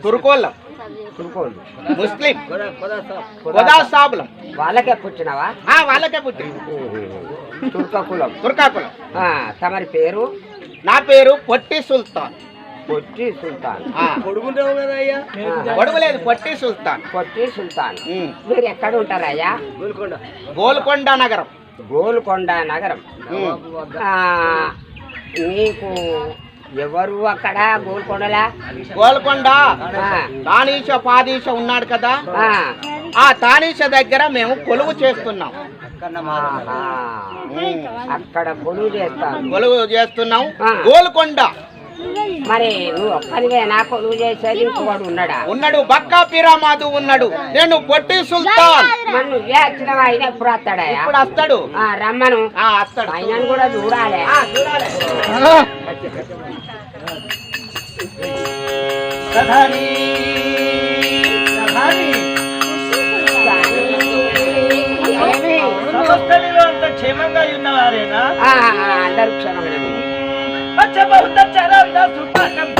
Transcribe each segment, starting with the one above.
తురుకోళ్ళం. తురుకోళ్ళు ముస్లిం. గోదా సాబులం వాళ్ళకే పుట్టినవా? ఆ, వాళ్ళకే పుట్టి తుర్క కులం తుర్కాకులం. ఆ, తమరి పేరు? నా పేరు పొట్టి సుల్తాన్. పొట్టి సుల్తాన్. గొడవలేదు పొట్టి సుల్తాన్. పొట్టి సుల్తాన్. మీరు ఎక్కడ ఉంటారయ్యా? గోల్కొండ. నగరం. గోల్కొండ నగరం. ఉమ్, ఆ, నీకు ఎవరు అక్కడ గోల్కొండలా? గోల్కొండ. తానీష పాదీష ఉన్నాడు కదా? ఆ, తానీష దగ్గర మేము కొలువు చేస్తున్నాం. అక్కడ కొలువు చేస్తాను కొలువు చేస్తున్నాం. గోల్కొండ. మరి నువ్వు ఒక్కరివేనా కొలువు చేసేది ఇంకోడు ఉన్నాడా? ఉన్నాడు బక్కా పిరామాదు ఉన్నాడు. నేను పొట్టి సుల్తాన్. మరి నువ్వే ఆయన ఎప్పుడు వస్తాడయా ఇప్పుడు వస్తాడు. ఆ, రమ్మను. ఆ వస్తాడు. ఆయనను కూడా చూడాలి. ఆ, చూడాలి. ప్రధాని ప్రధాని ఏమి? సమస్తలిలో అంత క్షేమంగా ఉన్నవారేనా? ఆ, అందరూ క్షణమే பௌத்த சரவிதா சுத்தம்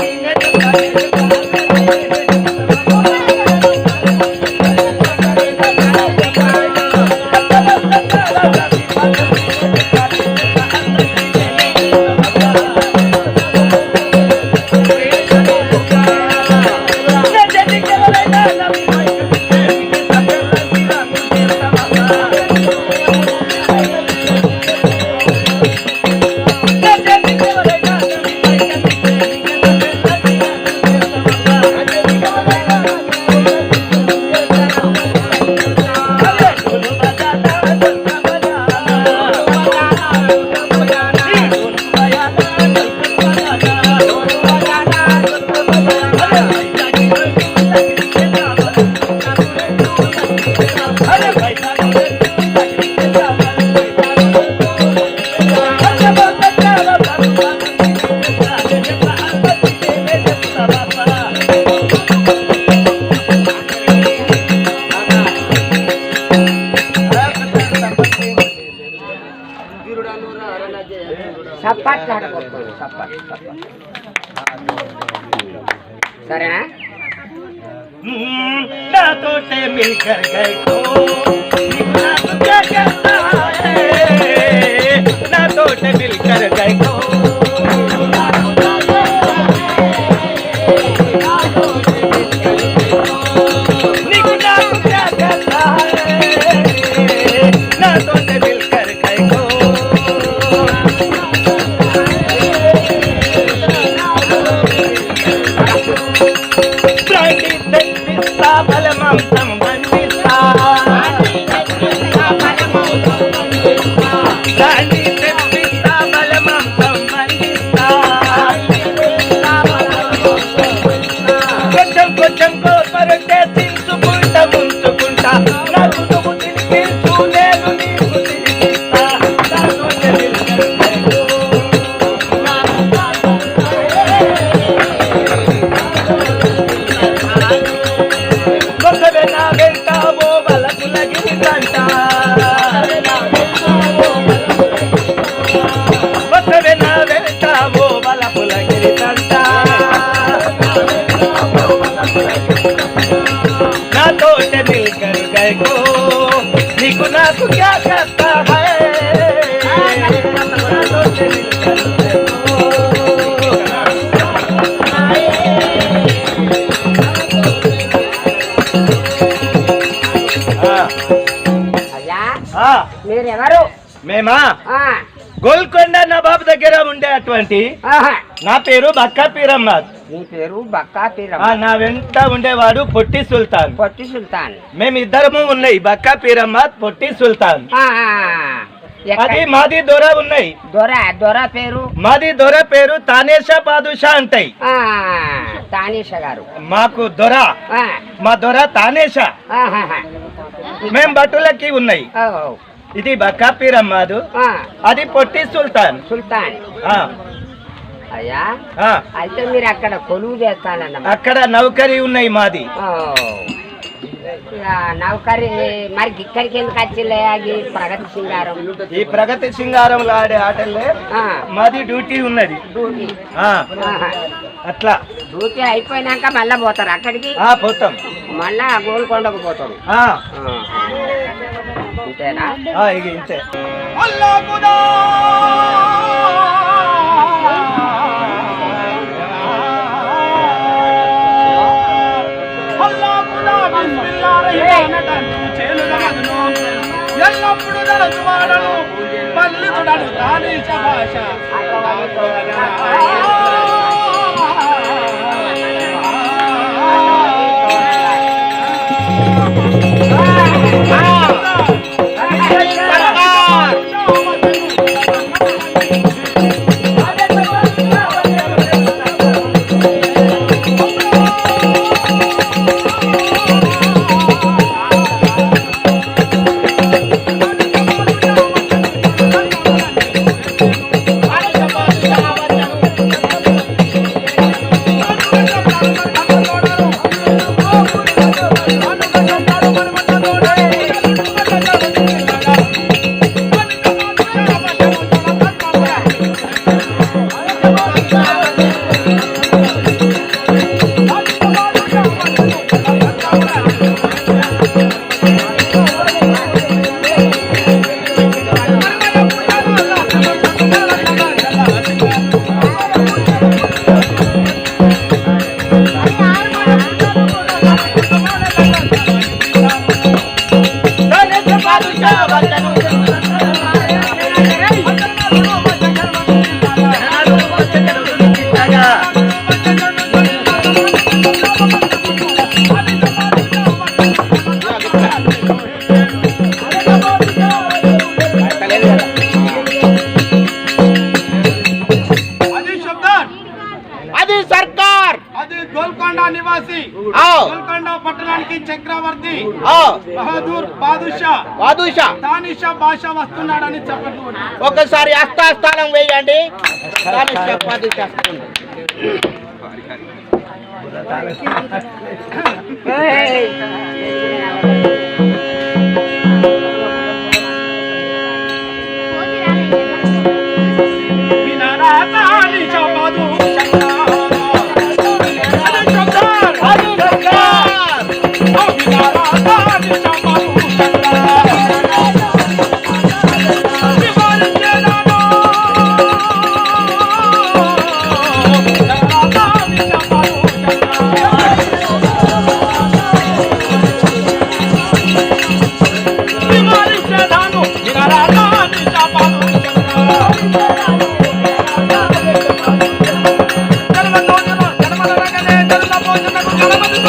సరేనా నాతో మిల్కర్ గైకో నాతో క్యా కర్తా హై నాతో మిల్కర్ గైకో ना तो మేమా ఆ, గోల్కొండ నవాబ్ దగ్గర ఉండే అటువంటి ఆహా. నా పేరు బక్కా పీరమ్మద్ నీ పేరు బక్కా పీరం. ఆ, నా వెంట ఉండేవాడు పొట్టి సుల్తాన్. పొట్టి సుల్తాన్. మేమిద్దరము ఉన్నాయి బక్కా పీరమ్మద్ పొట్టి సుల్తాన్. అది మాది దొర ఉన్నాయి. దొర దొర పేరు? మాది దొర పేరు తానేషా బాదుషా అంటాయి. తానీష గారు. మాకు దొర. మా దొర తానేషా. ఆహాహా. మేం బట్టులకి ఉన్నాయి. ఇది బక్కా పీరమ్మదు ఆ, అది పొట్టి సుల్తాన్. సుల్తాన్. ఆ, అయ్యా? ఆ, అయితే మీరు అక్కడ కొలువు చేస్తానన్నమాట. అక్కడ నౌకరీ ఉన్నాయి మాది. నౌకరి మరి ఇక్కడికి ఎందుకు వచ్చిల్లయ్యా ఈ ప్రగతి సింగారం. ఈ ప్రగతి సింగారంలో ఆడే ఆటల్లో మాది డ్యూటీ ఉన్నది. డ్యూటీ. అట్లా. డ్యూటీ అయిపోయినాక మళ్ళా పోతారు అక్కడికి? పోతాం. మళ్ళా గోల్కొండకు పోతారు ఆ, ఇక ఇంతే. ఎల్లప్పుడు తలచువాడను పల్లితుడను తానీశ భాష పట్టణానికి చక్రవర్తి. బహదూర్ బాదుషా. బాదుషా. భాష వస్తున్నాడని చెప్పండి ఒకసారి అస్తాస్థానం వేయండి. దాన్ని చెప్పది Hey! అది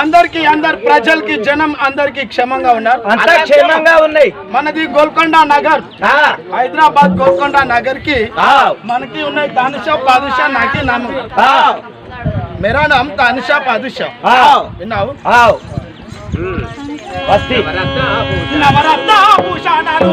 అందరికి అందరు ప్రజలకి జనం అందరికి క్షమంగా ఉన్నారు. అంతా క్షేమంగా ఉన్నాయి. మనది గోల్కొండ నగర్. హైదరాబాద్ గోల్కొండ నగర్కి మనకి ఉన్నాయి తానుషా పాదుషా నాకి నామ. మేరా నామ్ తానుషా పాదుషా. విన్నావు? నవరత్న భూషణాలు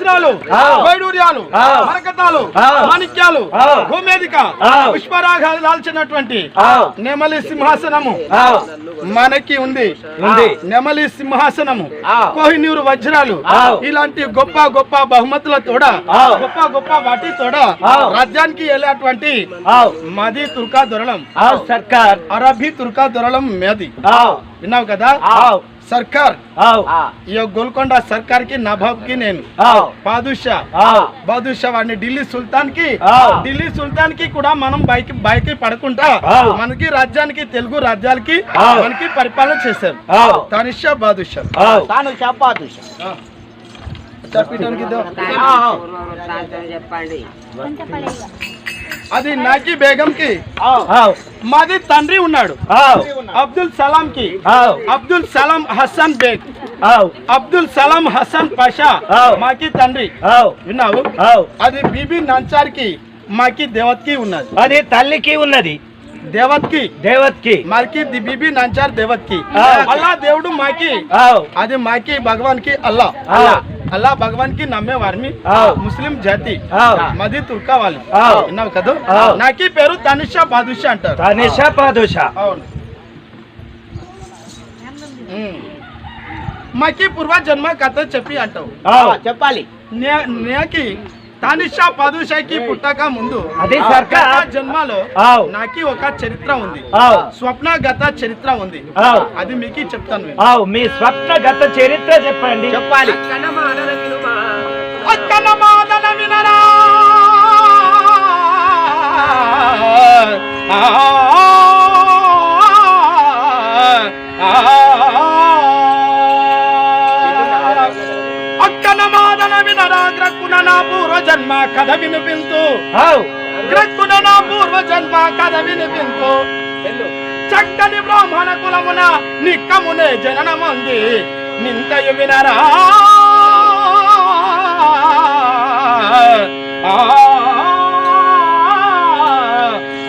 తాంబూలాలు వైడూర్యాలు మరకతాలు మాణిక్యాలు భూమేదిక పుష్పరాగాలు దాల్చినటువంటి నెమలి సింహాసనము. మనకి ఉంది. నెమలి సింహాసనము. కోహినూరు వజ్రాలు. ఇలాంటి గొప్ప గొప్ప బహుమతుల తోడ గొప్ప గొప్ప వాటి తోడా రాజ్యానికి వెళ్ళేటువంటి మాది తుర్కా దొరలం. సర్కార్. అరబీ తుర్కా దొరలం మేది. విన్నావు కదా? సర్కార్. ఈ గోల్కొండ సర్కార్కి నవాబ్కి నేను బాదుషా బాదుషా వాడిని ఢిల్లీ సుల్తాన్కి ఢిల్లీ సుల్తాన్కి కూడా మనం బైక్ బైక్ పడుకుంటా. మనకి రాజ్యానికి తెలుగు రాజ్యాలకి మనకి పరిపాలన చేశారు. తనిషా బాదుషా. తనిషా బాదుషా. చెప్పండి అది నాకి బేగం కి మాది తండ్రి ఉన్నాడు. అబ్దుల్ సలాం కి అబ్దుల్ సలాం హసన్ బేగ్. అబ్దుల్ సలాం హసన్ పాషా. మాకి తండ్రి. విన్నావు? అది బీబీ నంచార్కి మాకి దేవత్కి ఉన్నది. అది తల్లికి ఉన్నది. దేవత్కి. దేవత్కి. మాకి బీబీ నంచార్ దేవత్కి. అల్లా దేవుడు మాకి. అది మాకి భగవాన్కి అల్లా. అల్లా అల్లా భగవాన్కి నమ్మే వారిని. ముస్లిం జాతి. మది తుర్కా వాళ్ళు. విన్నావు కదా. నాకి పేరు తనిషా బాదుషా అంటారు తనిషా పాదుషా అవును. మాకి పూర్వ జన్మ కథ చెప్పి అంటావు చెప్పాలి నేకి తనిషా పదుషాకి పుట్టక ముందు అదే జన్మలో నాకి ఒక చరిత్ర ఉంది. స్వప్నగత చరిత్ర ఉంది. అది మీకు చెప్తాను మీ స్వప్నగత చరిత్ర చెప్పండి. చెప్పాలి. ఆ. నా పూర్వ జన్మ కథ వినిపింతు आओ గ్రక్కున నా పూర్వ జన్మ కథ వినిపింతు చక్కని బ్రాహ్మణ కులమున నిక్కమునే జననమంది నింతయు వినరా ఆ,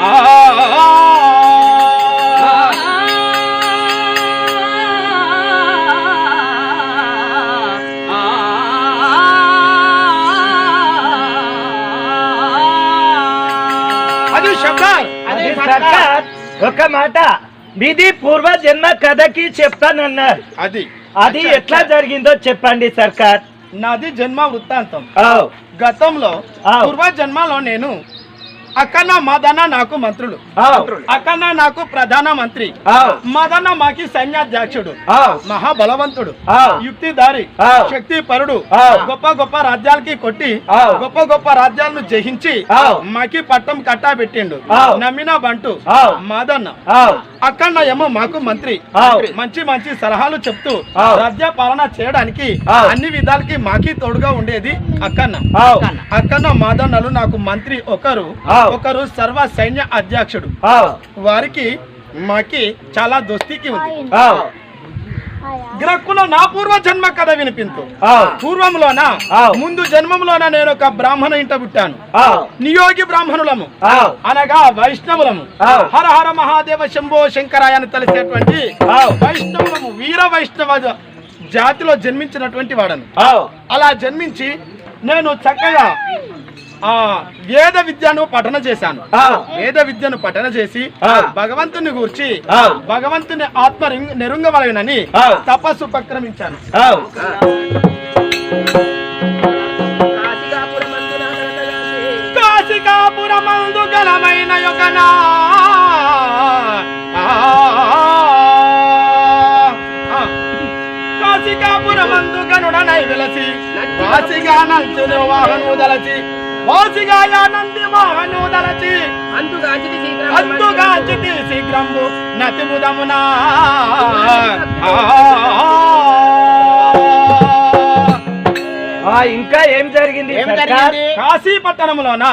ఆ, ఒక మాట. మీది పూర్వ జన్మ కథకి చెప్తానన్నారు. అది. అది ఎట్లా జరిగిందో చెప్పండి సర్కార్. నాది జన్మ వృత్తాంతం. గతంలో ఆ. పూర్వ జన్మలో నేను అక్కన మదన నాకు మంత్రులు. అక్కన నాకు ప్రధాన మంత్రి. మదన మాకి సైన్యాధ్యక్షుడు. మహాబలవంతుడు. యుక్తిదారి శక్తి పరుడు గొప్ప గొప్ప రాజ్యాలకి కొట్టి గొప్ప గొప్ప రాజ్యాలను జయించి మాకి పట్టం కట్టా పెట్టిండు నమ్మిన బంటు. మదన్న. అక్కన్న ఏమో మాకు మంత్రి. మంచి మంచి సలహాలు చెప్తూ రాజ్య పాలన చేయడానికి అన్ని విధాలకి మాకి తోడుగా ఉండేది అక్కన్న. అక్కన్న మాదన్నలు నాకు మంత్రి ఒకరు. ఒకరు సర్వ సైన్య అధ్యక్షుడు. వారికి మాకి చాలా దోస్తీకి ఉంది. గ్రక్కులో నా పూర్వ జన్మ కథ వినిపించు పూర్వంలోన ముందు జన్మంలోన నేను ఒక బ్రాహ్మణ ఇంట పుట్టాను. నియోగి బ్రాహ్మణులము. అనగా వైష్ణవులము. హర హర మహాదేవ శంభో శంకరాయని తెలిసేటువంటి వైష్ణవులము వీర వైష్ణవ జాతిలో జన్మించినటువంటి వాడను. అలా జన్మించి నేను చక్కగా వేద విద్యను పఠన చేశాను. వేద విద్యను పఠన చేసి భగవంతుని గురించి భగవంతుని ఆత్మ నెరుంగవలనని తపస్సు ఉపక్రమించాను. కాశికాపురమందు గలమైన వెలసి కాశిగా నల్చును వాహను దలచి అందుగాంచితి ఇంకా ఏం జరిగింది ఏం సర్కార్? జరిగింది? కాశీ పట్టణంలోన.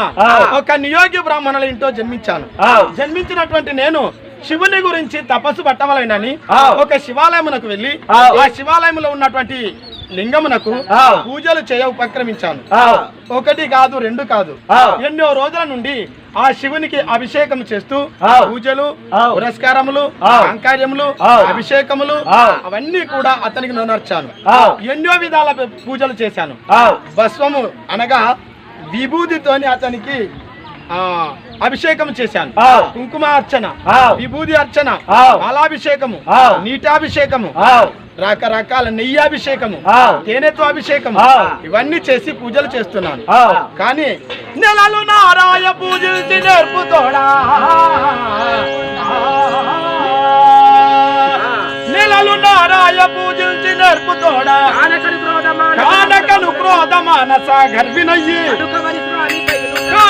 ఒక నియోగ్య బ్రాహ్మణుల ఇంట్లో జన్మించాను. జన్మించినటువంటి నేను శివుని గురించి తపస్సు పట్టవలనని. ఒక శివాలయమునకు వెళ్ళి ఆ. ఆ శివాలయంలో ఉన్నటువంటి లింగమునకు. పూజలు చేయ ఉపక్రమించాను ఒకటి కాదు రెండు కాదు. ఎన్నో రోజుల నుండి ఆ శివునికి అభిషేకం చేస్తూ. పూజలు. పురస్కారములు. అంకార్యములు. అభిషేకములు. అవన్నీ కూడా అతనికి నొనర్చాను. ఎన్నో విధాల పూజలు చేశాను భస్వము అనగా విభూతితోని అతనికి ఆ అభిషేకం చేశాను. కుంకుమ అర్చన ఆ. విభూతి అర్చన. పాలాభిషేకము ఆ. నీటాభిషేకము రకరకాల నెయ్యి అభిషేకము ఆ. తేనెతో అభిషేకము ఆ. ఇవన్నీ చేసి పూజలు చేస్తున్నాను కానీ నెలలు నారాయ పూజించి నేర్పుతోడా నెలలు నారాయ పూజించి నేర్పుతోడా కానకను క్రోధమాన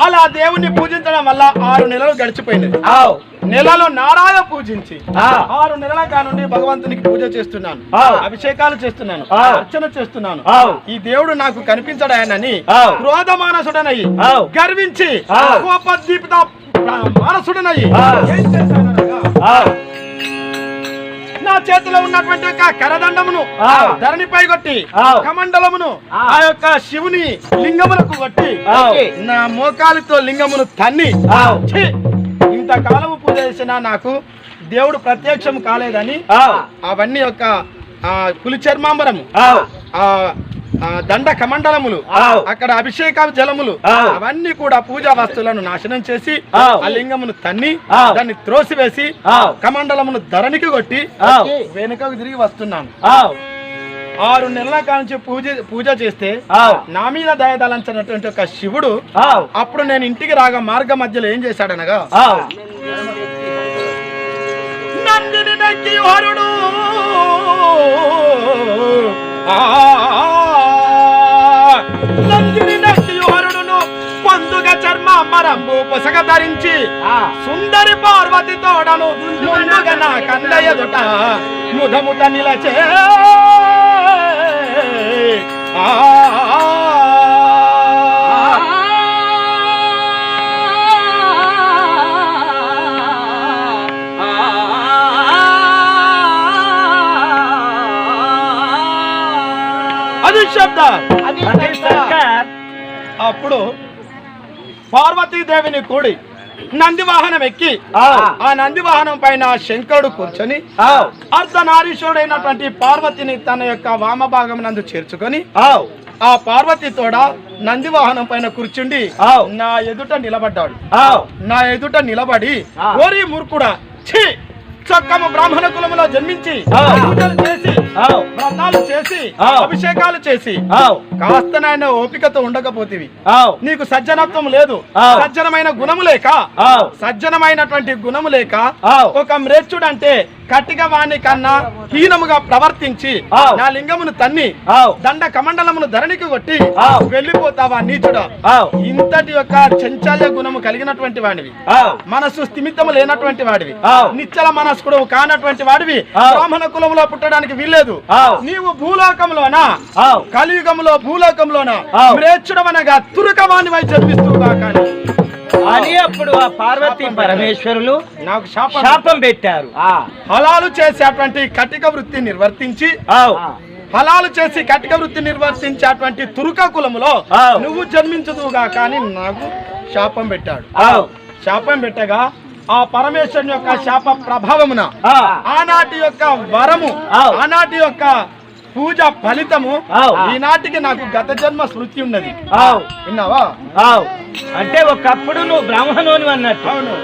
అలా దేవుణ్ణి పూజించడం వల్ల ఆరు నెలలు గడిచిపోయినది ఆవ్, నెలలో నారాయ పూజించి ఆ. ఆరు నెలల కానుండి భగవంతునికి పూజ చేస్తున్నాను. అభిషేకాలు చేస్తున్నాను. అర్చన చేస్తున్నాను. ఈ దేవుడు నాకు కనిపించడాయనని. క్రోధ మానసుడనయి ఆవ్. గర్వించి. కోపదీపిత. ఏం ఆవ్, నా చేతిలో ఉన్నటువంటి యొక్క కరదండమును ఆ. ధరణిపై కొట్టి. కమండలమును ఆ. యొక్క శివుని లింగములకు కొట్టి. నా మోకాలితో లింగమును తన్ని ఆవ్. ఛీ! ఇంతకాలము పూజ చేసినా నాకు దేవుడు ప్రత్యక్షం కాలేదని అవన్నీ యొక్క ఆ, పులి చర్మాంబరము దండ కమండలములు. అక్కడ అభిషేక జలములు. అవన్నీ కూడా పూజా వస్తువులను నాశనం చేసి. ఆ లింగమును తన్ని. దాన్ని త్రోసివేసి. కమండలమును ధరణికి కొట్టి. వెనుకకు తిరిగి వస్తున్నాను ఆరు నెలల కాంచి పూజ పూజ చేస్తే నా మీద దయదలంచినటువంటి ఒక శివుడు అప్పుడు నేను ఇంటికి రాగా మార్గ మధ్యలో ఏం చేశాడనగా నందిని నక్కి హరుడు ఆ, చర్మ మరంబు పొసగ ధరించి సుందరి పార్వతి తోడను నా కళ్ళ ఎదుట ముదముట నిలచే ఆ, అది శబ్ద. అప్పుడు పార్వతీదేవిని కూడి నంది వాహనం ఎక్కి ఆ నంది వాహనం పైన శంకరుడు కూర్చొని ఆవ్, అర్ధనారీశ్వరుడైనటువంటి పార్వతిని తన యొక్క వామభాగం నందు చేర్చుకొని ఆ. పార్వతి తోడ నంది వాహనం పైన కూర్చుండి. నా ఎదుట నిలబడ్డాడు. నా ఎదుట నిలబడి. ఓరి మూర్ఖుడా ఛీ! చక్కము బ్రాహ్మణ కులములో జన్మించి చేసి వ్రతాలు చేసి. అభిషేకాలు చేసి కాస్త నాయన ఓపికతో ఉండకపోతివి ఆవ్, నీకు సజ్జనత్వం లేదు. సజ్జనమైన గుణము లేక సజ్జనమైనటువంటి గుణము లేక. ఒక మ్రేచ్చుడంటే కట్టిక వాణి కన్నా హీనముగా ప్రవర్తించి. నా లింగమును తన్ని దండ కమండలమును ధరణికి కొట్టి. వెళ్ళిపోతావా నీచుడా ఇంతటి యొక్క చెంచాల్య గుణము కలిగినటువంటి వాడివి మనసు స్థిమితము లేనటువంటి వాడివి. నిచ్చల మనస్కుడు కానటువంటి వాడివి. బ్రాహ్మణ కులంలో పుట్టడానికి వీల్లేదు ఆవ్. నీవు భూలోకంలోనా? కలియుగంలో భూలోకంలోన? ఆవ్. మ్రేచ్చుడవనగా తురుకవాణి వై జన్మిస్తుగా కానీ? అని అప్పుడు ఆ పార్వతి పరమేశ్వరులు నాకు శాపం పెట్టారు. ఫలాలు చేసేటువంటి కటిక వృత్తి నిర్వర్తించి. ఫలాలు చేసి కటిక వృత్తి నిర్వర్తించేటువంటి తురుక కులములో. నువ్వు జన్మించదుగా కానీ నాకు శాపం పెట్టాడు. శాపం పెట్టగా ఆ పరమేశ్వరుని యొక్క శాప ప్రభావమున ఆ, ఆనాటి యొక్క వరము. ఆనాటి యొక్క పూజ ఫలితము. ఈనాటికి నాకు గత జన్మ స్మృతి ఉన్నది విన్నావా. అంటే ఒకప్పుడు నువ్వు బ్రాహ్మణుని అన్నట్టు అవును.